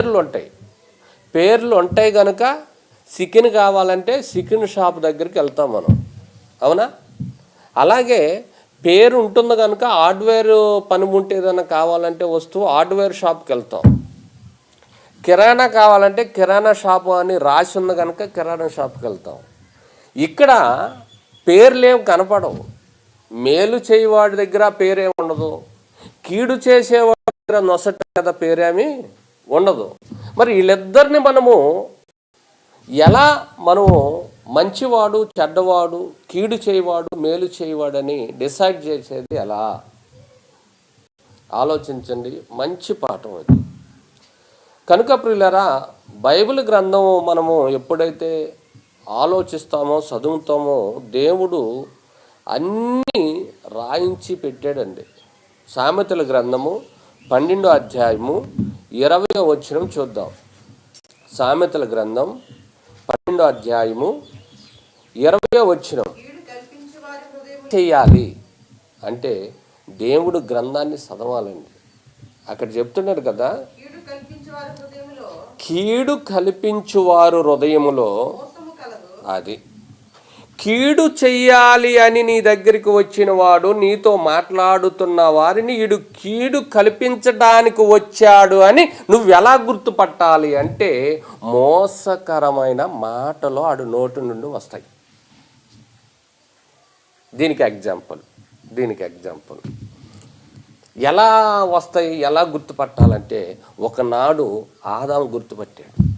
పేర్లు ఉంటాయి. పేర్లు ఉంటాయి కనుక చికెన్ కావాలంటే చికెన్ షాప్ దగ్గరికి వెళ్తాం మనం. అవునా? అలాగే పేరు ఉంటుంది కనుక హార్డ్వేర్ పని ఉంటే ఏదైనా కావాలంటే వస్తువు హార్డ్వేర్ షాప్కి వెళ్తాం. కిరాణా కావాలంటే కిరాణా షాపు అని రాసి ఉంది కనుక కిరాణా షాప్కి వెళ్తాం. ఇక్కడ పేర్లేం కనపడవు. మేలు చేయవాడి దగ్గర పేరేం ఉండదు. కీడు చేసేవాడి దగ్గర నొసట కదా పేరేమి? ఉండదు. మరి వీళ్ళిద్దరిని మనము ఎలా మనము మంచివాడు చెడ్డవాడు కీడు చేయవాడు మేలు చేయవాడని డిసైడ్ చేసేది ఎలా? ఆలోచించండి. మంచి పాఠం అది కనుక ప్రియులరా బైబిల్ గ్రంథం మనము ఎప్పుడైతే ఆలోచిస్తామో చదువుతామో దేవుడు అన్నీ రాయించి పెట్టాడండి. సామెతల గ్రంథము పన్నెండో అధ్యాయము ఇరవై వచ్చినం చూద్దాం. సామెతల గ్రంథం పన్నెండో అధ్యాయము ఇరవై వచ్చినం చేయాలి. అంటే దేవుడు గ్రంథాన్ని చదవాలండి. అక్కడ చెప్తున్నాడు కదా కీడు కల్పించువారు హృదయములో అది కీడు చెయ్యాలి అని నీ దగ్గరికి వచ్చిన వాడు నీతో మాట్లాడుతున్న వారిని ఈడు కీడు కల్పించడానికి వచ్చాడు అని నువ్వు ఎలా గుర్తుపట్టాలి అంటే మోసకరమైన మాటలు ఆడు నోటి నుండి వస్తాయి. దీనికి ఎగ్జాంపుల్ దీనికి ఎగ్జాంపుల్. ఎలా వస్తాయి ఎలా గుర్తుపట్టాలంటే ఒకనాడు ఆదాం గుర్తుపట్టాడు.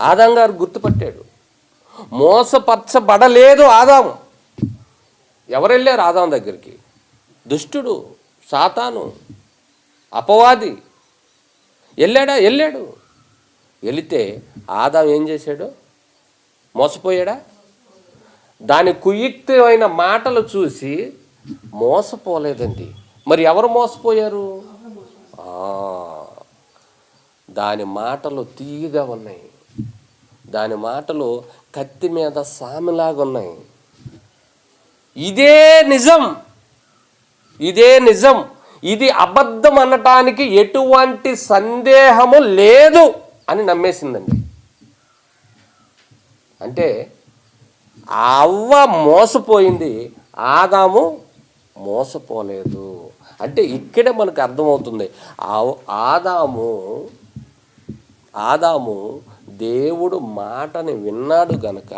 ఆదాం గారు గుర్తుపట్టాడు. మోసపరచబడలేదు ఆదాము. ఎవరు వెళ్ళారు ఆదాం దగ్గరికి? దుష్టుడు సాతాను అపవాది. వెళ్ళాడా వెళ్ళాడు వెళితే ఆదాం ఏం చేశాడు? మోసపోయాడా? దాని కుయుక్తమైన మాటలు చూసి మోసపోలేదండి. మరి ఎవరు మోసపోయారు? దాని మాటలు తీయగా ఉన్నాయి. దాని మాటలు కత్తి మీద సామిలాగా ఉన్నాయి ఇదే నిజం. ఇదే నిజం. ఇది అబద్ధం అనటానికి ఎటువంటి సందేహము లేదు అని నమ్మేసిందండి. అంటే అవ్వ మోసపోయింది ఆదాము మోసపోలేదు. అంటే ఇక్కడే మనకు అర్థమవుతుంది. ఆ- ఆదాము ఆదాము దేవుడు మాటని విన్నాడు గనక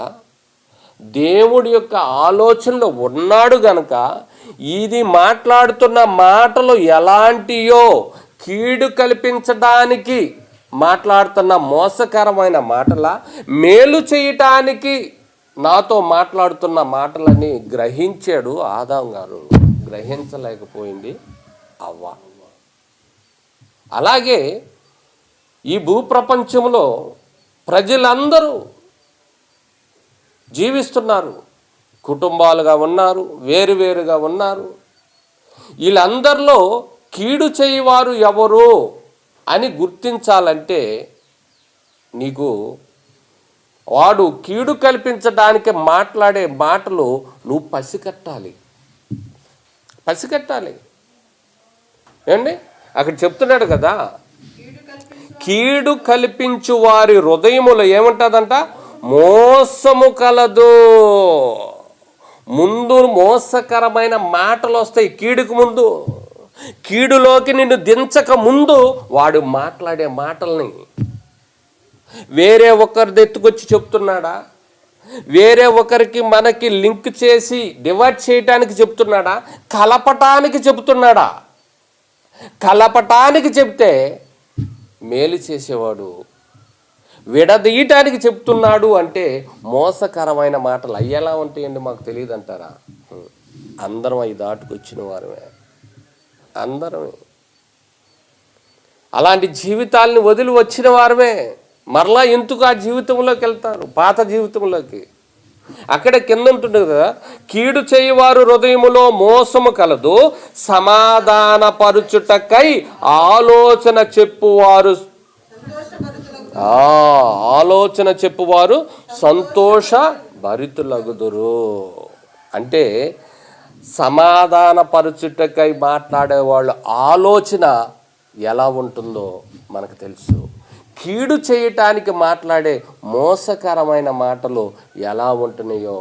దేవుడి యొక్క ఆలోచనలో ఉన్నాడు గనక ఇది మాట్లాడుతున్న మాటలు ఎలాంటియో కీడు కల్పించడానికి మాట్లాడుతున్న మోసకరమైన మాటల మేలు చేయటానికి నాతో మాట్లాడుతున్న మాటలని గ్రహించాడు ఆదాం గారు. గ్రహించలేకపోయింది అవ్వ. అలాగే ఈ భూప్రపంచంలో ప్రజలందరూ జీవిస్తున్నారు. కుటుంబాలుగా ఉన్నారు వేరువేరుగా ఉన్నారు. వీళ్ళందరిలో కీడు చేయవారు ఎవరు అని గుర్తించాలంటే నీకు వాడు కీడు కల్పించడానికి మాట్లాడే మాటలు నువ్వు పసికట్టాలి. పసికట్టాలి. ఏండి అక్కడ చెప్తున్నాడు కదా కీడు కల్పించు వారి హృదయములు ఏమంటుందంట? మోసము కలదు. ముందు మోసకరమైన మాటలు వస్తాయి కీడుకు ముందు. కీడులోకి నిన్ను దించక ముందు వాడు మాట్లాడే మాటల్ని. వేరే ఒకరిది ఎత్తుకొచ్చి చెప్తున్నాడా? వేరే ఒకరికి మనకి లింక్ చేసి డివైడ్ చేయటానికి చెప్తున్నాడా? కలపటానికి చెప్తున్నాడా? కలపటానికి చెప్తే మేలు చేసేవాడు. విడదీయటానికి చెప్తున్నాడు అంటే మోసకరమైన మాటలు అయ్యేలా ఉంటాయండి మాకు తెలియదు అంటారా అందరం అవి దాటుకొచ్చిన వారమే. అందరమే. అలాంటి జీవితాలని వదిలి వచ్చిన వారమే. మరలా ఎందుకు ఆ జీవితంలోకి వెళ్తారు? పాత జీవితంలోకి. అక్కడ కింద ఉంటుంది కదా కీడు చేయువారు హృదయములో మోసము కలదు సమాధానపరుచుటకై ఆలోచన చెప్పువారు ఆలోచన చెప్పువారు సంతోష భరితులగుదురు అంటే సమాధానపరచుటకై మాట్లాడేవాళ్ళు ఆలోచన ఎలా ఉంటుందో మనకు తెలుసు. కీడు చేయటానికి మాట్లాడే మోసకరమైన మాటలు ఎలా ఉంటున్నాయో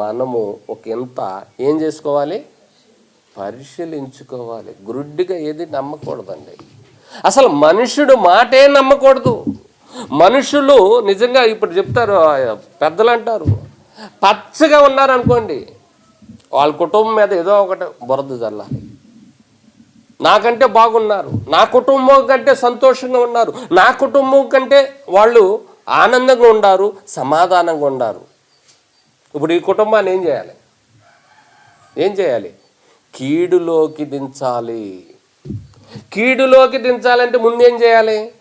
మనము ఒక ఇంత ఏం చేసుకోవాలి? పరిశీలించుకోవాలి. గురుడ్డిగా ఏది నమ్మకూడదండి. అసలు మనుషుడు మాటే నమ్మకూడదు. మనుషులు నిజంగా ఇప్పుడు చెప్తారు పెద్దలు అంటారు పచ్చగా ఉన్నారనుకోండి వాళ్ళ కుటుంబం మీద ఏదో ఒకటి బురద జల్లాలి. నాకంటే బాగున్నారు. నా కుటుంబం కంటే సంతోషంగా ఉన్నారు. నా కుటుంబం కంటే వాళ్ళు ఆనందంగా ఉండారు సమాధానంగా ఉండారు. ఇప్పుడు ఈ కుటుంబాన్ని ఏం చేయాలి? ఏం చేయాలి? కీడులోకి దించాలి. కీడులోకి దించాలంటే ముందేం చేయాలి?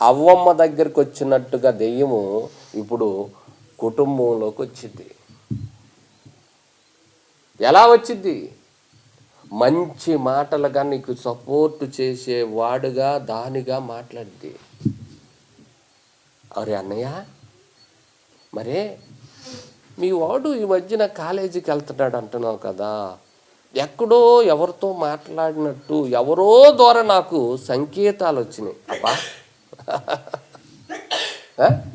అవ్వమ్మ దగ్గరికి వచ్చినట్టుగా దెయ్యము ఇప్పుడు కుటుంబంలోకి వచ్చింది. ఎలా వచ్చింది? మంచి మాటలుగా నీకు సపోర్ట్ చేసే వాడుగా దానిగా మాట్లాడింది అరే అన్నయ్య మరే మీ వాడు ఈ మధ్యన కాలేజీకి వెళ్తున్నాడు అంటున్నావు కదా. ఎక్కడో ఎవరితో మాట్లాడినట్టు ఎవరో ద్వారా నాకు సంకేతాలు వచ్చినాయి. అబ్బా.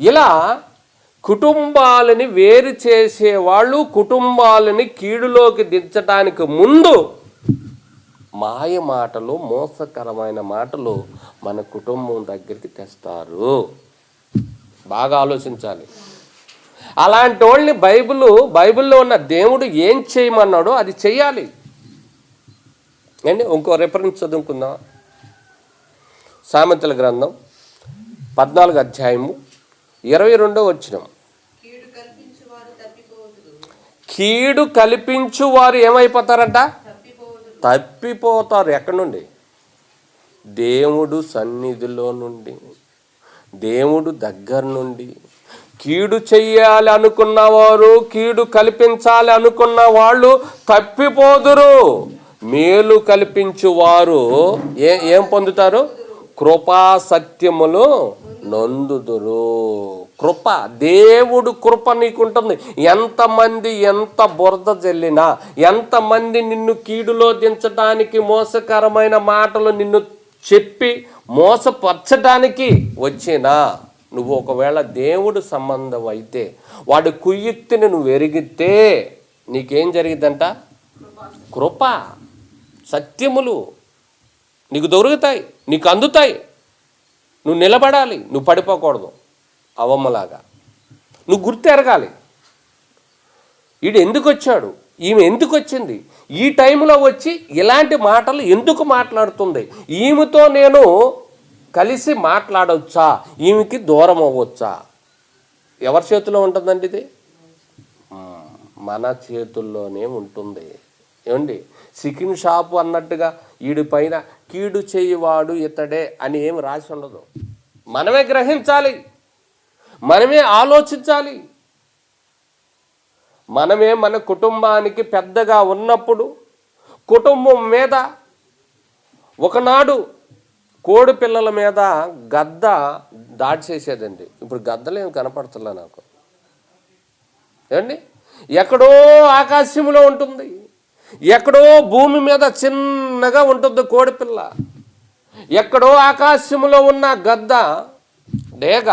ఇలా కుటుంబాలని వేరు చేసేవాళ్ళు కుటుంబాలని కీడులోకి దించడానికి ముందు మాయ మాటలు మోసకరమైన మాటలు మన కుటుంబం దగ్గరికి తెస్తారు. బాగా ఆలోచించాలి. అలాంటి వాళ్ళని బైబిల్ బైబిల్లో ఉన్న దేవుడు ఏం చేయమన్నాడో అది చెయ్యాలి. అండి ఇంకో రెఫరెన్స్ చదువుకుందాం. సామెతల గ్రంథం పద్నాలుగు అధ్యాయము ఇరవై రెండో వచ్చినాం కీడు కల్పించు వారు తప్పిపోదురు కీడు కల్పించు వారు ఏమైపోతారంట? తప్పిపోతారు. ఎక్కడి నుండి? దేవుడు సన్నిధిలో నుండి దేవుడు దగ్గర నుండి. కీడు చెయ్యాలి అనుకున్నవారు కీడు కల్పించాలి అనుకున్న వాళ్ళు తప్పిపోదురు. మేలు కల్పించు వారు ఏ ఏం పొందుతారు? కృపా సత్యములు నొందుదురు. కృప దేవుడు కృప నీకుంటుంది. ఎంతమంది ఎంత బురద జల్లినా ఎంతమంది నిన్ను కీడులో దించడానికి మోసకరమైన మాటలు నిన్ను చెప్పి మోసపరచడానికి వచ్చినా నువ్వు ఒకవేళ దేవుడు సంబంధం అయితే వాడి కుయ్యెత్తిని నువ్వు ఎరిగితే నీకేం జరిగిద్దంట? కృప సత్యములు నీకు దొరుకుతాయి నీకు అందుతాయి. నువ్వు నిలబడాలి నువ్వు పడిపోకూడదు. అవమ్మలాగా. నువ్వు గుర్తు ఎరగాలి. ఈడు ఎందుకు వచ్చాడు ఈమె ఎందుకు వచ్చింది ఈ టైంలో వచ్చి ఇలాంటి మాటలు ఎందుకు మాట్లాడుతుంది? ఈమెతో నేను కలిసి మాట్లాడవచ్చా ఈమెకి దూరం అవ్వచ్చా? ఎవరి చేతిలో ఉంటుందండి ఇది? మన చేతుల్లోనే ఉంటుంది. ఏమండి? చికెన్ షాపు అన్నట్టుగా ఈడి పైన కీడు చేయువాడు ఇతడే అని ఏమి రాసి ఉండదు. మనమే గ్రహించాలి. మనమే ఆలోచించాలి. మనమే మన కుటుంబానికి పెద్దగా ఉన్నప్పుడు కుటుంబం మీద ఒకనాడు కోడి పిల్లల మీద గద్ద దాడి చేసేదండి ఇప్పుడు గద్దలేం కనపడుతున్నా నాకు. ఏమండి? ఎక్కడో ఆకాశంలో ఉంటుంది. ఎక్కడో భూమి మీద చిన్నగా ఉంటుంది కోడిపిల్ల ఎక్కడో ఆకాశంలో ఉన్న గద్ద డేగ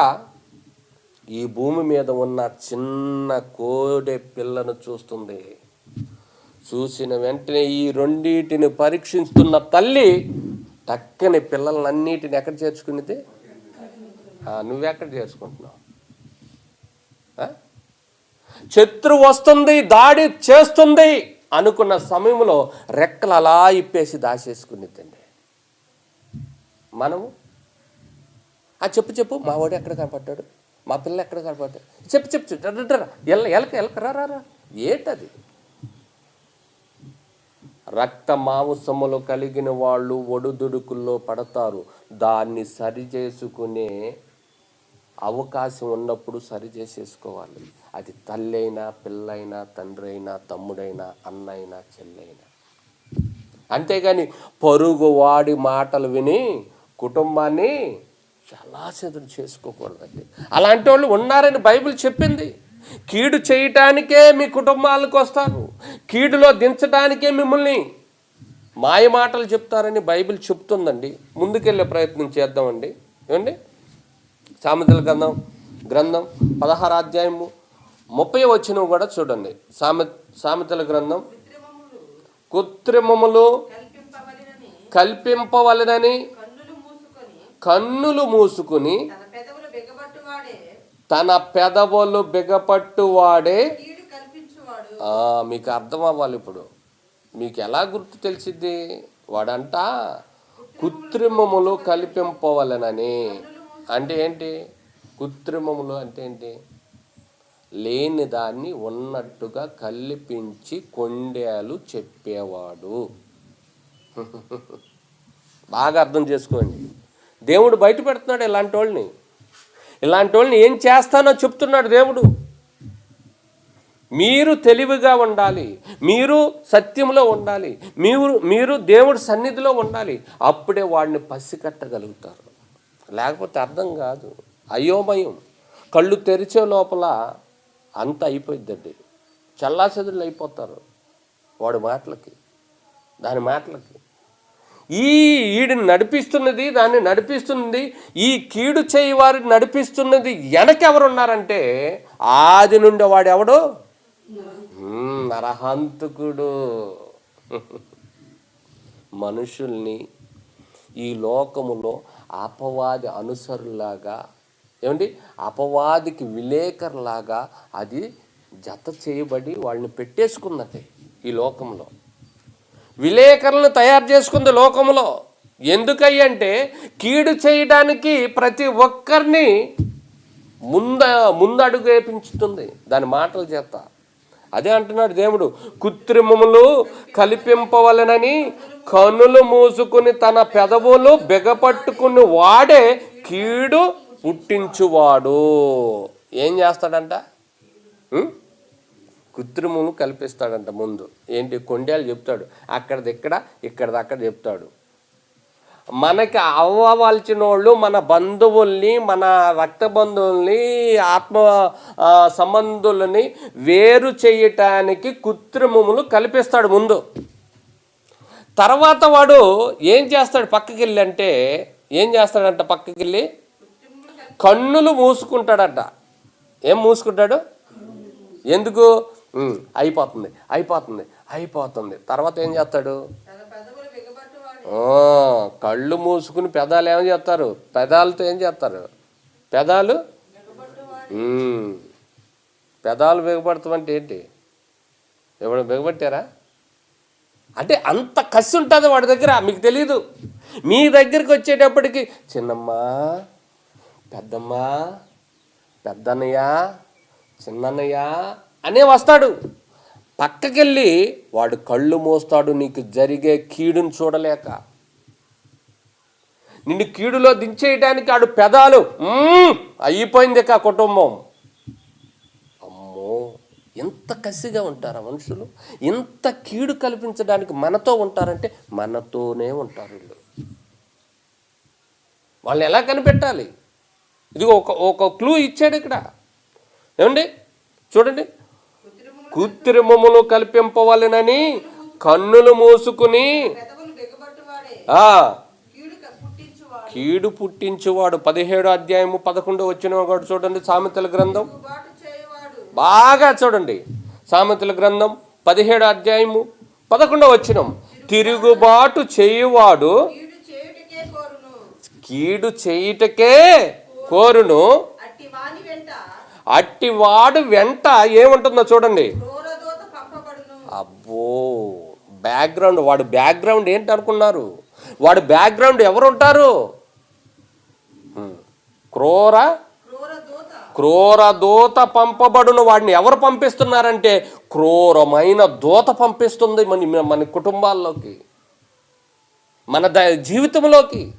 ఈ భూమి మీద ఉన్న చిన్న కోడె పిల్లను చూస్తుంది. చూసిన వెంటనే ఈ రెండింటిని పరీక్షిస్తున్న తల్లి టక్కని పిల్లలన్నిటిని ఎక్కడ చేర్చుకునేది? నువ్వెక్కడ చేర్చుకుంటున్నావు? శత్రు వస్తుంది దాడి చేస్తుంది అనుకున్న సమయంలో రెక్కలు అలా ఇప్పేసి దాచేసుకునేదండి మనము? ఆ చెప్పు చెప్పు. మా వాడు ఎక్కడ కనపడ్డాడు? మా పిల్ల ఎక్కడ కనపడ్డాడు చెప్పు చెప్పు చెప్పు. ఎల్ల ఎలక ఎలక రా రా ఏంటది? రక్త మాంసములు కలిగిన వాళ్ళు ఒడుదుడుకుల్లో పడతారు. దాన్ని సరి చేసుకునే అవకాశం ఉన్నప్పుడు సరి చేసేసుకోవాలి. అది తల్లైనా పిల్లైనా తండ్రి అయినా తమ్ముడైనా అన్నైనా చెల్లైనా. అంతేగాని పొరుగు వాడి మాటలు విని కుటుంబాన్ని చాలా చెదురు చేసుకోకూడదండి. అలాంటి వాళ్ళు ఉన్నారని బైబిల్ చెప్పింది. కీడు చేయటానికే మీ కుటుంబాలకు వస్తారు. కీడులో దించడానికే మిమ్మల్ని మాయ మాటలు చెప్తారని బైబిల్ చెప్తుందండి. ముందుకెళ్ళే ప్రయత్నం చేద్దామండి. ఏమండి? సామెతల గ్రంథం గ్రంథం పదహారు అధ్యాయము ముప్పై వచ్చిన కూడా చూడండి. సామె సామెతల గ్రంథం. కృత్రిమములు కల్పింపవలనని కన్నులు మూసుకొని తన పెదవులు బిగపట్టువాడే మీకు అర్థం అవ్వాలి ఇప్పుడు. మీకు ఎలా గుర్తు తెలిసిద్ది? వాడంట కృత్రిమములు కల్పింపవలనని. అంటే ఏంటి? కృత్రిమములు అంటే ఏంటి? లేని దాన్ని ఉన్నట్టుగా కల్పించి కొండేలు చెప్పేవాడు. బాగా అర్థం చేసుకోండి. దేవుడు బయట పెడుతున్నాడు ఇలాంటి వాళ్ళని ఇలాంటి వాళ్ళని ఏం చేస్తానో చెప్తున్నాడు దేవుడు. మీరు తెలివిగా ఉండాలి. మీరు సత్యంలో ఉండాలి. మీరు మీరు దేవుడి సన్నిధిలో ఉండాలి. అప్పుడే వాడిని పసికట్టగలుగుతారు లేకపోతే అర్థం కాదు. అయోమయం. కళ్ళు తెరిచే లోపల అంత అయిపోయిద్దండి. చల్లాచెదురులు అయిపోతారు వాడి మాటలకి దాని మాటలకి. ఈ ఈడిని నడిపిస్తున్నది దాన్ని నడిపిస్తున్నది ఈ కీడు చేయి వారిని నడిపిస్తున్నది వెనకెవరున్నారంటే ఆది నుండి వాడెవడు? నరహంతకుడు. మనుషుల్ని ఈ లోకములో అపవాది అనుసరులాగా ఏమండి? అపవాదికి విలేకరులాగా అది జత చేయబడి వాళ్ళని పెట్టేసుకున్నది ఈ లోకంలో. విలేకరులను తయారు చేసుకుంది లోకంలో ఎందుకయ్యంటే కీడు చేయడానికి ప్రతి ఒక్కరిని ముంద ముందడుగు వేపించుతుంది. దాని మాటలు చేత. అదే అంటున్నాడు దేవుడు కృత్రిమములు కల్పింపవలనని కనులు మూసుకుని తన పెదవులు బెగపట్టుకుని వాడే కీడు పుట్టించువాడు. ఏం చేస్తాడంట? కృత్రిమము కల్పిస్తాడంట ముందు. ఏంటి? కొండేలు చెప్తాడు. అక్కడిది ఇక్కడ ఇక్కడిది అక్కడ చెప్తాడు. మనకి అవ్వవలసిన వాళ్ళు మన బంధువుల్ని మన రక్త బంధువుల్ని ఆత్మ సంబంధులని వేరు చేయటానికి కృత్రిమములు కల్పిస్తాడు ముందు. తర్వాత వాడు ఏం చేస్తాడు పక్కకి వెళ్ళి అంటే ఏం చేస్తాడంట పక్కకి వెళ్ళి కన్నులు మూసుకుంటాడట. ఏం మూసుకుంటాడు? ఎందుకు? అయిపోతుంది అయిపోతుంది అయిపోతుంది. తర్వాత ఏం చేస్తాడు? కళ్ళు మూసుకుని పెదాలు ఏం చేస్తారు? పెదాలతో ఏం చేస్తారు? పెదాలు? పెదాలు బిగపడతామంటే ఏంటి? ఎవడు బిగపట్టారా అంటే అంత కసి ఉంటుంది వాడి దగ్గర మీకు తెలీదు. మీ దగ్గరికి వచ్చేటప్పటికి చిన్నమ్మా పెద్దమ్మ పెద్దన్నయ్య చిన్నన్నయ్య అనే వస్తాడు. పక్కకెళ్ళి వాడు కళ్ళు మోస్తాడు నీకు జరిగే కీడును చూడలేక. నిన్ను కీడులో దించేయడానికి ఆడు పెదాలు. అయిపోయింది కా కుటుంబం. అమ్మో! ఎంత కసిగా ఉంటారా మనుషులు? ఎంత కీడు కల్పించడానికి మనతో ఉంటారంటే మనతోనే ఉంటారు వీళ్ళు. వాళ్ళని ఎలా కనిపెట్టాలి? ఇది ఒక ఒక క్లూ ఇచ్చాడు ఇక్కడ. ఏమండి? చూడండి. కృత్రిమములు కల్పింపవలెనని కన్నులు మూసుకుని కీడు పుట్టించువాడు. పదిహేడు అధ్యాయము పదకొండు వచ్చిన కూడా చూడండి సామెతల గ్రంథం. బాగా చూడండి సామెతల గ్రంథం. పదిహేడు అధ్యాయము పదకొండవ వచ్చినం తిరుగుబాటు చేయువాడు కీడు చేయుటకే కోరును కీడు చేయుటకే కోరును అట్టి వాని వెంట అట్టివాడు వెంట ఏముంటుందో చూడండి. అబ్బో బ్యాక్గ్రౌండ్ వాడు బ్యాక్గ్రౌండ్ ఏంటి అనుకున్నారు వాడు బ్యాక్గ్రౌండ్ ఎవరు ఉంటారు హ్మ్. క్రూర? క్రూరదూత. క్రూర దూత పంపబడును. వాడిని ఎవరు పంపిస్తున్నారంటే క్రూరమైన దూత పంపిస్తుంది మన మన కుటుంబాల్లోకి. మన ద జీవితంలోకి.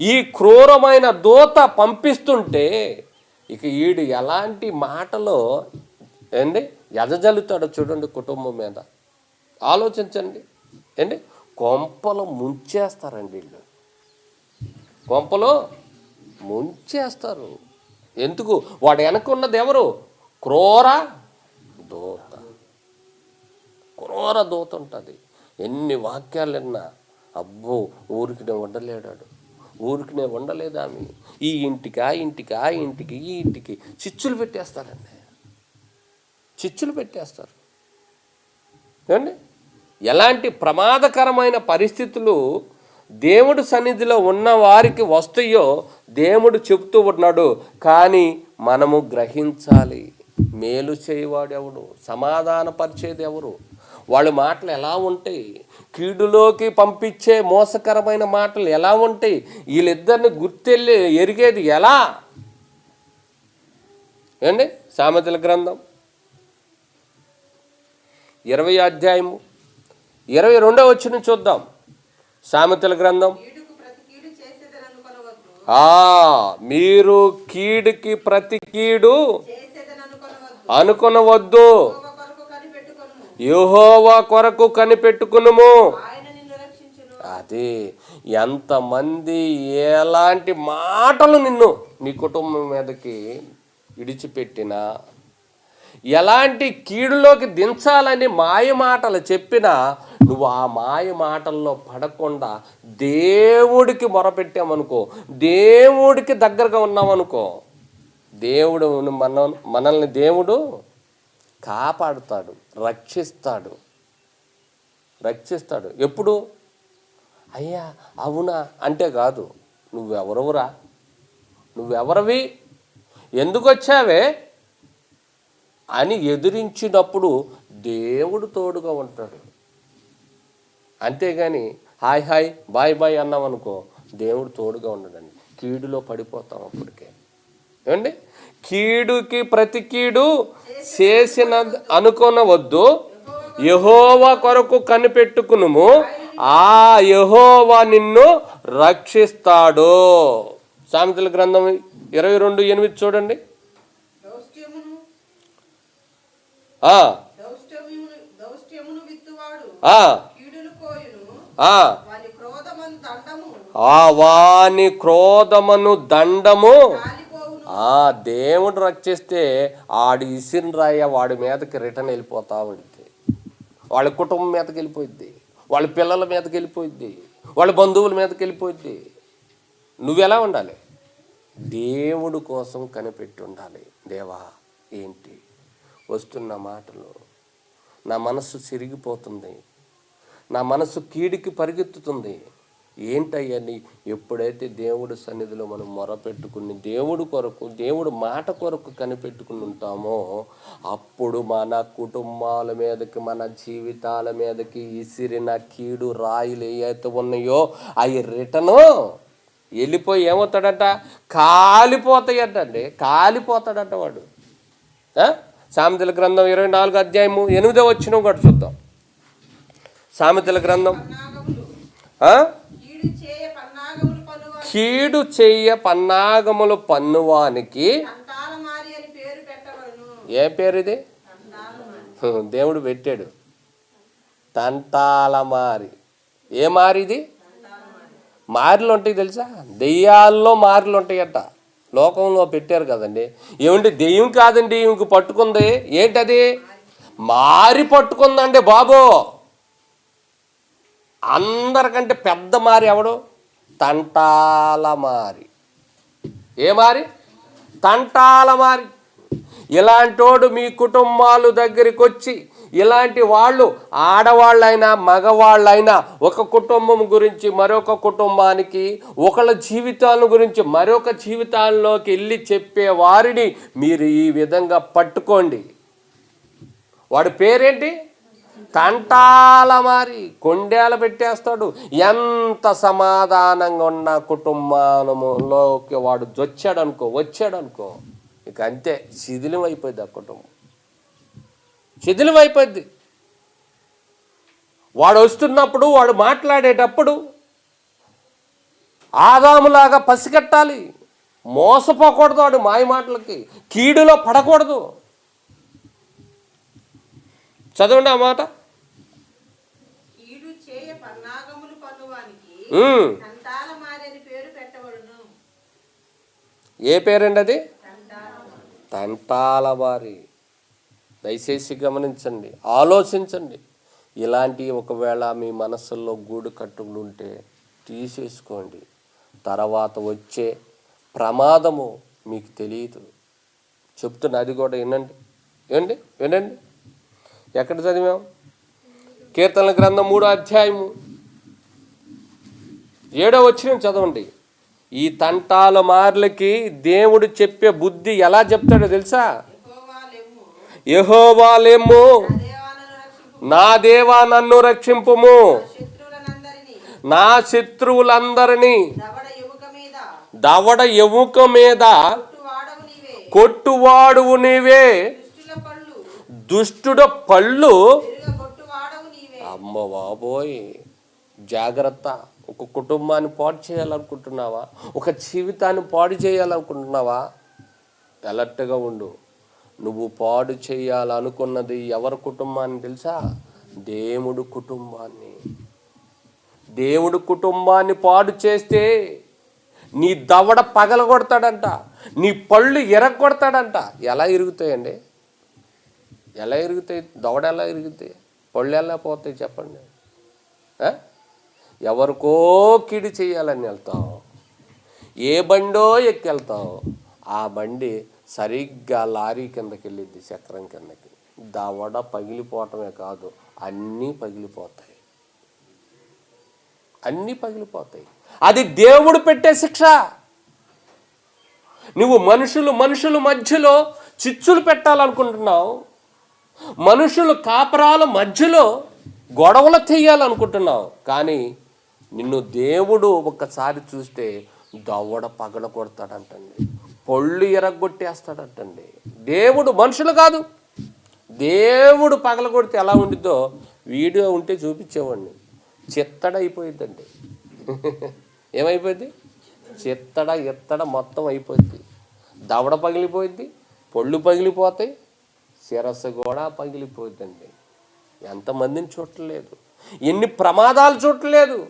ఈ క్రూరమైన దూత పంపిస్తుంటే ఇక ఈడు ఎలాంటి మాటలో ఏండి ఎదజల్లుతాడో చూడండి కుటుంబం మీద. ఆలోచించండి. ఏంటి కొంపలు ముంచేస్తారండి వీళ్ళు. కొంపలో ముంచేస్తారు. ఎందుకు? వాడు వెనక ఉన్నది ఎవరు? క్రూర దూత. క్రూర దూత ఉంటుంది. ఎన్ని వాక్యాలు విన్నా అబ్బో ఊరికి ఉండలేడాడు. ఊరికినే ఉండలేదు ఆమె? ఈ ఇంటికి ఆ ఇంటికి ఆ ఇంటికి ఈ ఇంటికి. చిచ్చులు పెట్టేస్తారండి. చిచ్చులు పెట్టేస్తారు. ఏమండి? ఎలాంటి ప్రమాదకరమైన పరిస్థితులు దేవుడు సన్నిధిలో ఉన్న వారికి వస్తాయో దేవుడు చెబుతూ ఉన్నాడు. కానీ మనము గ్రహించాలి. మేలు చేయవాడు ఎవడు సమాధానపరిచేది ఎవరు? వాళ్ళ మాటలు ఎలా ఉంటాయి? కీడులోకి పంపించే మోసకరమైన మాటలు ఎలా ఉంటాయి? వీళ్ళిద్దరిని గుర్తెళ్ళి ఎరిగేది ఎలా? ఏండి సామెతల గ్రంథం. ఇరవై అధ్యాయము. ఇరవై రెండో వచ్చిన చూద్దాం. సామెతల గ్రంథం. మీరు కీడుకి ప్రతి కీడు అనుకొనవద్దు అనుకొనవద్దు ఒక కొరకు కనిపెట్టుకొను యెహోవా కొరకు కనిపెట్టుకునుము. అదే ఎంతమంది ఎలాంటి మాటలు నిన్ను నీ కుటుంబం మీదకి విడిచిపెట్టినా ఎలాంటి కీడులోకి దించాలని మాయ మాటలు చెప్పినా నువ్వు ఆ మాయ మాటల్లో పడకుండా దేవుడికి మొరపెట్టామనుకో దేవుడికి దగ్గరగా ఉన్నామనుకో దేవుడు మన మనల్ని దేవుడు కాపాడుతాడు రక్షిస్తాడు. రక్షిస్తాడు. ఎప్పుడు? అయ్యా అవునా? అంటే కాదు. నువ్వెవరవురా? నువ్వెవరవి? ఎందుకు వచ్చావే అని ఎదిరించినప్పుడు దేవుడు తోడుగా ఉంటాడు. అంతేగాని హాయ్ హాయ్ బాయ్ బాయ్ అన్నాం అనుకో దేవుడు తోడుగా ఉండడండి. కీడులో పడిపోతాం అప్పటికే. ఏమండి? కీడుకి ప్రతి కీడు చేసిన అనుకొనవద్దు. యహోవా కొరకు కనిపెట్టుకునుము. ఆ యహోవా నిన్ను రక్షిస్తాడు. సామెతల గ్రంథం ఇరవై రెండు ఎనిమిది చూడండి. వాని క్రోధమను దండము. ఆ దేవుడు రక్షిస్తే ఆడు ఇసిన్ రాయ వాడి మీదకి రిటర్న్ వెళ్ళిపోతా ఉంటుంది వాళ్ళ కుటుంబం మీదకి వెళ్ళిపోయిద్ది. వాళ్ళ పిల్లల మీదకి వెళ్ళిపోయిద్ది. వాళ్ళ బంధువుల మీదకి వెళ్ళిపోయిద్ది. నువ్వెలా ఉండాలి? దేవుడు కోసం కనిపెట్టి ఉండాలి. దేవా ఏంటి? వస్తున్న మాటలు. నా మనస్సు సిరిగిపోతుంది. నా మనస్సు కీడికి పరిగెత్తుతుంది. ఏంటయ్యని ఎప్పుడైతే దేవుడు సన్నిధిలో మనం మొరపెట్టుకుని దేవుడు కొరకు దేవుడు మాట కొరకు కనిపెట్టుకుని ఉంటామో అప్పుడు మన కుటుంబాల మీదకి మన జీవితాల మీదకి ఇసిరిన కీడు రాయిలు ఏవైతే ఉన్నాయో అవి రిటను వెళ్ళిపోయి ఏమవుతాడట? కాలిపోతాయటండి. కాలిపోతాడట వాడు. సామెతల గ్రంథం ఇరవై నాలుగు అధ్యాయము ఎనిమిదో వచ్చిన కూడా చూద్దాం. సామెతల గ్రంథం. కీడు చేయ పన్నాగములు చెయ్య పన్నువానికి ఏ పేరు ఇది దేవుడు పెట్టాడు. తంటాలమారి ఏ మారిది? మారులు మారిలు ఉంటాయి తెలుసా? దెయ్యాల్లో మారిలు ఉంటాయట. లోకంలో పెట్టారు కదండి. ఏమండి దెయ్యం కాదండి ఇంక పట్టుకుంది. ఏంటది? మారి పట్టుకుందండి బాబు. అందరికంటే పెద్ద మారి ఎవడు? తంటాల మారి. ఏ మారి? తంటాల మారి. ఇలాంటోడు మీ కుటుంబాలు దగ్గరికి వచ్చి ఇలాంటి వాళ్ళు ఆడవాళ్ళైనా మగవాళ్ళైనా ఒక కుటుంబం గురించి మరొక కుటుంబానికి ఒకళ్ళ జీవితాల గురించి మరొక జీవితాల్లోకి వెళ్ళి చెప్పే వారిని మీరు ఈ విధంగా పట్టుకోండి. వాడి పేరేంటి? తంటాల మారి కొండేలు పెట్టేస్తాడు. ఎంత సమాధానంగా ఉన్న కుటుంబంలోకి వాడు జొచ్చాడు వచ్చాడనుకో ఇక అంతే. శిథిలం అయిపోయింది ఆ కుటుంబం. శిథిలం అయిపోద్ది వాడు వస్తున్నప్పుడు వాడు మాట్లాడేటప్పుడు ఆదాములాగా పసిగట్టాలి. మోసపోకూడదు వాడు మాయ మాటలకి. కీడులో పడకూడదు. చదవండి ఆ మాట. ఏ పేరండి అది తంటాల వారి దయచేసి గమనించండి ఆలోచించండి. ఇలాంటి ఒకవేళ మీ మనస్సుల్లో గూడు కట్టుకుని ఉంటే తీసేసుకోండి. తర్వాత వచ్చే ప్రమాదము మీకు తెలియదు. చెప్తున్నా అది కూడా వినండి. వినండి వినండి. ఎక్కడ చదివాం? కీర్తనల గ్రంథం మూడో అధ్యాయము. ఏడో వచ్చిన చదవండి. ఈ తంటాల మార్లకి దేవుడు చెప్పే బుద్ధి ఎలా చెప్తాడో తెలుసా? ఎహోవాలేమో యహోవాలేమో నా దేవా నన్ను రక్షింపుము. నా శత్రువులందరినీ దవడ ఎముక మీద కొట్టువాడువు నీవే. దుష్టుడ పళ్ళు. అమ్మ బాబోయ్ జాగ్రత్త. ఒక కుటుంబాన్ని పాడు చేయాలనుకుంటున్నావా? ఒక జీవితాన్ని పాడు చేయాలనుకుంటున్నావా? అలర్ట్గా ఉండు. నువ్వు పాడు చేయాలనుకున్నది ఎవరి కుటుంబాన్ని తెలుసా? దేవుడు కుటుంబాన్ని. దేవుడు కుటుంబాన్ని పాడు చేస్తే నీ దవడ పగలగొడతాడంట. నీ పళ్ళు ఎరగొడతాడంట. ఎలా ఇరుగుతాయండి? ఎలా ఇరుగుతాయి? దవడ ఎలా ఇరుగుతాయి? పళ్ళు ఎలా పోతాయి చెప్పండి. ఎవరికో కిడి చేయాలని వెళ్తాం. ఏ బండో ఎక్కెళ్తాం. ఆ బండి సరిగ్గా లారీ కిందకి వెళ్ళిద్ది చక్రం కిందకి. దవడ పగిలిపోవటమే కాదు అన్నీ పగిలిపోతాయి. అన్నీ పగిలిపోతాయి. అది దేవుడు పెట్టే శిక్ష. నువ్వు మనుషులు మనుషుల మధ్యలో చిచ్చులు పెట్టాలనుకుంటున్నావు. మనుషులు కాపరాల మధ్యలో గొడవలు తీయాలనుకుంటున్నావు కానీ నిన్ను దేవుడు ఒక్కసారి చూస్తే దవడ పగల కొడతాడంటండి. పొళ్ళు ఎరగొట్టేస్తాడంటండి. దేవుడు మనుషులు కాదు. దేవుడు పగల కొడితే ఎలా ఉండిద్దో వీడియో ఉంటే చూపించేవాడిని. చిత్తడైపోయిందండి ఏమైపోయింది? చిత్తడ ఎత్తడ మొత్తం అయిపోయింది. దవడ పగిలిపోయింది పొళ్ళు పగిలిపోతాయి శిరస్సు కూడా పగిలిపోద్దండి. ఎంతమందిని చూడలేదు ఎన్ని ప్రమాదాలు చూడలేదు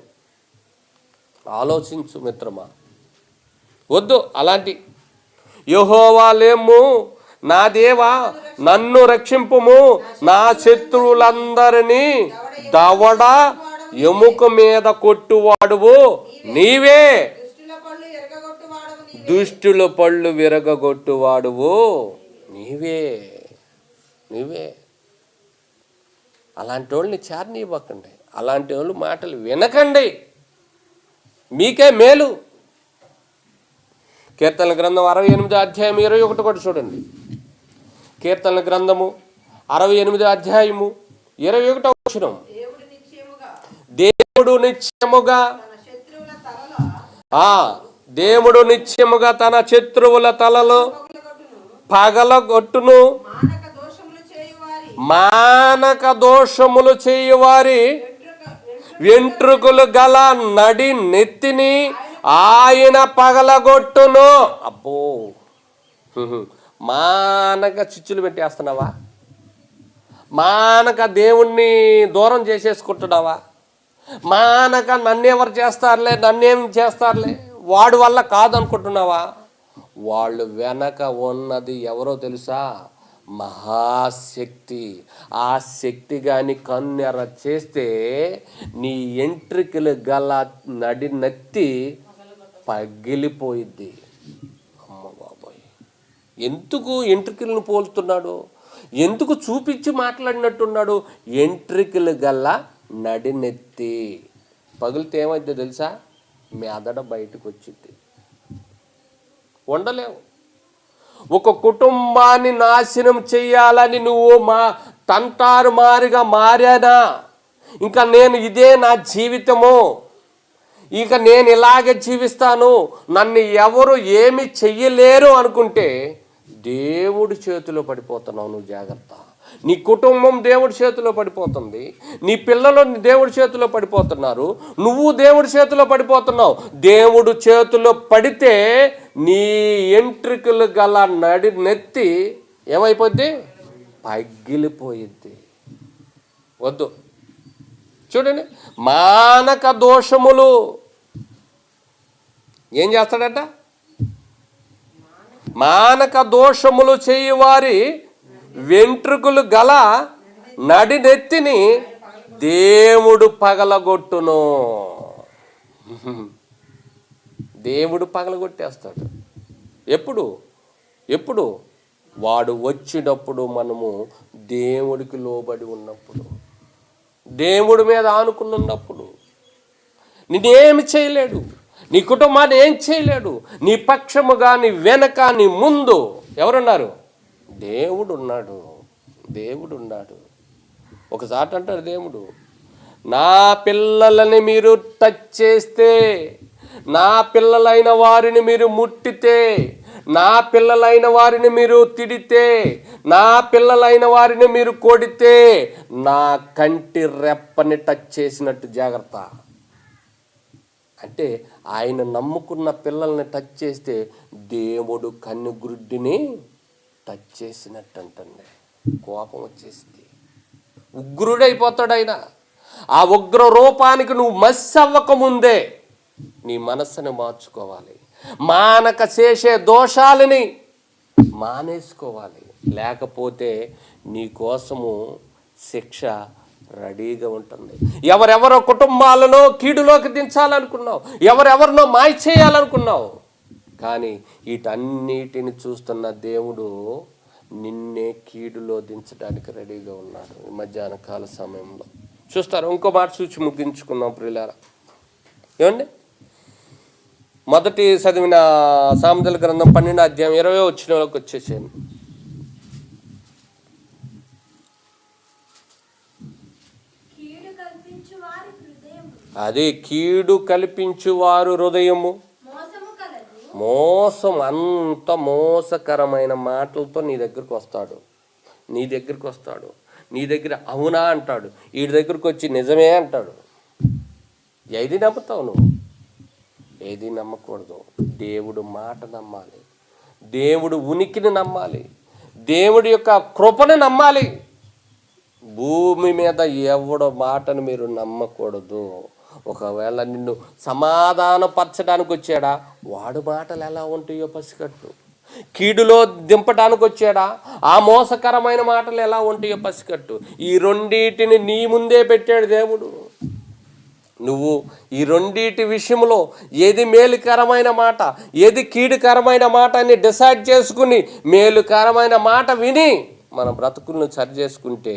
ఆలోచించు మిత్రమా. వద్దు అలాంటి యహోవాలేము నా దేవా నన్ను రక్షింపుము నా శత్రువులందరినీ దవడ ఎముక మీద కొట్టువాడువు నీవే. దుష్టుల పళ్ళు విరగొట్టువాడువు నీవే. దుష్టుల పళ్ళు విరగగొట్టువాడువు నీవే నీవే అలాంటి వాళ్ళని చేరనివ్వకండి. అలాంటి వాళ్ళు మాటలు వినకండి. మీకే మేలు. కీర్తనల గ్రంథం అరవై ఎనిమిది అధ్యాయం ఇరవై ఒకటి కూడా చూడండి. కీర్తనల గ్రంథము అరవై ఎనిమిది అధ్యాయము ఇరవై ఒకటో వచ్చిన దేవుడు నిత్యముగా తన శత్రువుల తలలో ఆ దేవుడు నిత్యముగా తన శత్రువుల తలలో పగులగొట్టును పగలగొట్టును మానక దోషములు చేయువారి మానక దోషములు చేయువారి వెంట్రుకులు గల నడి నెత్తిని ఆయన పగలగొట్టును. అబ్బో. మానక చిచ్చులు పెట్టేస్తున్నావా? మానక దేవుణ్ణి దూరం చేసేసుకుంటున్నావా? మానక నన్నెవరు చేస్తారులే నన్నేం చేస్తారులే? వాడి వల్ల కాదనుకుంటున్నావా? వాళ్ళు వెనక ఉన్నది ఎవరో తెలుసా? మహాశక్తి. ఆ శక్తి కానీ కన్నెర చేస్తే నీ ఎంట్రికలు గల నడి నత్తి పగిలిపోయిద్ది. అమ్మ బాబోయ్! ఎందుకు ఎంట్రికలను పోలుతున్నాడు ఎందుకు చూపించి మాట్లాడినట్టున్నాడు? ఎంట్రికలు గల్ల నడినెత్తి పగిలితే ఏమైందో తెలుసా? మెదడ బయటకు వచ్చింది ఉండలేవు ఒక కుటుంబాన్ని నాశనం చేయాలని నువ్వు మా తంటారు మారిగా మారానా? ఇంకా నేను ఇదే నా జీవితము. ఇక నేను ఇలాగే జీవిస్తాను. నన్ను ఎవరు ఏమి చెయ్యలేరు అనుకుంటే దేవుడి చేతిలో పడిపోతున్నావు నువ్వు జాగ్రత్త. నీ కుటుంబం దేవుడి చేతిలో పడిపోతుంది నీ పిల్లలు దేవుడి చేతిలో పడిపోతున్నారు నువ్వు దేవుడి చేతిలో పడిపోతున్నావు. దేవుడు చేతిలో పడితే నీ ఎంట్రికలు గల నడి నెత్తి ఏమైపోద్ది? పగిలిపోయిద్ది. వద్దు. చూడండి మానక దోషములు. ఏం చేస్తాడట? మానక దోషములు చేయువారి వెంట్రుకలు గల నడినెత్తిని దేవుడు పగలగొట్టును. దేవుడు పగలగొట్టేస్తాడు. ఎప్పుడు? ఎప్పుడు? వాడు వచ్చినప్పుడు మనము దేవుడికి లోబడి ఉన్నప్పుడు దేవుడి మీద ఆనుకుని ఉన్నప్పుడు చేయలేడు? నీ కుటుంబాన్ని ఏం చేయలేడు? నీ పక్షముగా నీ వెనక నీ ముందు ఎవరున్నారు? దేవుడు ఉన్నాడు దేవుడు ఉన్నాడు ఒకసారి అంటాడు దేవుడు నా పిల్లలని మీరు టచ్ చేస్తే నా పిల్లలైన వారిని మీరు ముట్టితే నా పిల్లలైన వారిని మీరు తిడితే నా పిల్లలైన వారిని మీరు కొడితే నా కంటి రెప్పని టచ్ చేసినట్టు జాగ్రత్త. అంటే ఆయన నమ్ముకున్న పిల్లల్ని టచ్ చేస్తే దేవుడు కన్ను గుడ్డిని టచ్ చేసినట్టు అంటండి కోపం వచ్చేసింది ఉగ్రుడైపోతాడు ఆయన ఆ ఉగ్ర రూపానికి నువ్వు మస్సి అవ్వకముందే నీ మనస్సుని మార్చుకోవాలి. మానక చేసే దోషాలని మానేసుకోవాలి. లేకపోతే నీ కోసము శిక్ష రెడీగా ఉంటుంది. ఎవరెవరో కుటుంబాలను కీడులోకి దించాలనుకున్నావు. ఎవరెవరినో మాయ చేయాలనుకున్నావు కానీ వీటన్నిటిని చూస్తున్న దేవుడు నిన్నే కీడులో దించడానికి రెడీగా ఉన్నాడు ఈ మధ్యాహ్న కాల సమయంలో. చూస్తారు? ఇంకో మాట చూచి ముగించుకున్నాం ప్రియులారా. ఏమండి? మొదటి చదివిన సామెతల గ్రంథం పన్నెండు అధ్యాయం ఇరవై వచ్చిన వాళ్ళకి వచ్చేసాను కీడు కల్పించు వారి హృదయం అది కీడు కల్పించువారు హృదయము. మోసం అంత మోసకరమైన మాటలతో నీ దగ్గరికి వస్తాడు. నీ దగ్గరికి వస్తాడు. నీ దగ్గర అవునా అంటాడు. వీడి దగ్గరికి వచ్చి నిజమే అంటాడు. ఏది నమ్ముతావు నువ్వు? ఏది నమ్మకూడదు. దేవుడు మాట నమ్మాలి. దేవుడు ఉనికిని నమ్మాలి. దేవుడి యొక్క కృపను నమ్మాలి. భూమి మీద ఎవడో మాటను మీరు నమ్మకూడదు. ఒకవేళ నిన్ను సమాధానపరచడానికి వచ్చాడా వాడు మాటలు ఎలా ఉంటాయో పసికట్టు కీడులో దింపడానికి వచ్చాడా ఆ మోసకరమైన మాటలు ఎలా ఉంటాయో పసికట్టు ఈ రెండింటిని నీ ముందే పెట్టాడు దేవుడు. నువ్వు ఈ రెండింటి విషయంలో ఏది మేలుకరమైన మాట ఏది కీడుకరమైన మాట అని డిసైడ్ చేసుకుని మేలుకరమైన మాట విని మన బ్రతుకులను సరి చేసుకుంటే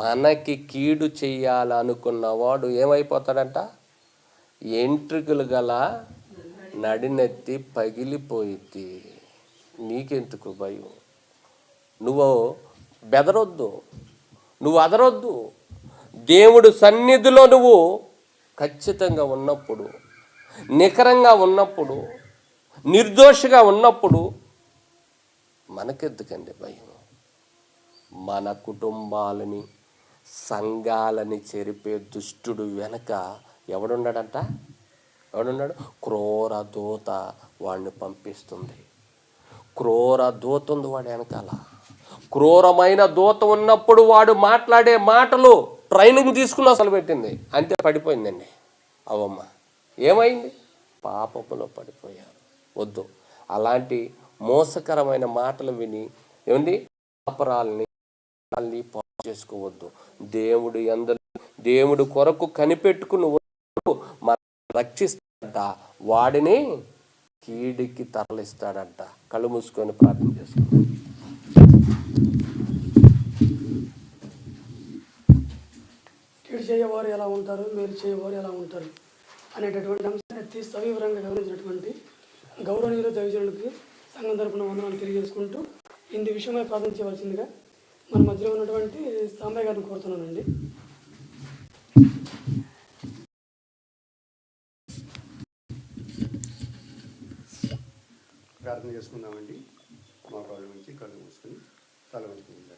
మనకి కీడు చెయ్యాలనుకున్నవాడు ఏమైపోతాడంట? ఎంట్రుకలు గల నడినెత్తి పగిలిపోయిద్ది నీకెందుకు భయం? నువ్వు బెదరొద్దు. నువ్వు అదరొద్దు. దేవుడు సన్నిధిలో నువ్వు ఖచ్చితంగా ఉన్నప్పుడు నికరంగా ఉన్నప్పుడు నిర్దోషిగా ఉన్నప్పుడు మనకెందుకండి భయం? మన కుటుంబాలని సంఘాలని చెరిపే దుష్టుడు వెనక ఎవడున్నాడంట? ఎవడున్నాడు? క్రూర దూత వాడిని పంపిస్తుంది. క్రూర దూత ఉంది వాడు వెనకాల. క్రూరమైన దూత ఉన్నప్పుడు వాడు మాట్లాడే మాటలు ట్రైనింగ్ తీసుకుని అసలు పెట్టింది. అంతే పడిపోయిందండి. అవమ్మ. ఏమైంది? పాపములో పడిపోయారు. వద్దు. అలాంటి మోసకరమైన మాటలు విని ఏమండి? పాపరాల్ని పాపాల్ని చేసుకోవద్దు. దేవుడు ఎందరు దేవుడు కొరకు కనిపెట్టుకుని రక్షిస్తాడంట. వాడిని కీడికి తరలిస్తాడంట. కళ్ళు మూసుకొని ప్రార్థన చేసుకుంటాం కీడు చేయవారు ఎలా ఉంటారు? మేలు చేయవారు ఎలా ఉంటారు? అనేటటువంటి అంశాన్ని అతి సవివరంగా గమనించినటువంటి గౌరవనీయులు దైవజనులకి సంఘం తరపున వందనాలు తెలియజేసుకుంటూ ఇందు విషయమై ప్రార్థన చేయవలసిందిగా మన మధ్యలో ఉన్నటువంటి సాంబయ్య గారిని కోరుతున్నానండి. ప్రార్థన చేసుకుందామండి. మా వాళ్ళ నుంచి కళ్ళు మూసుకొని తల వంచుకుందాం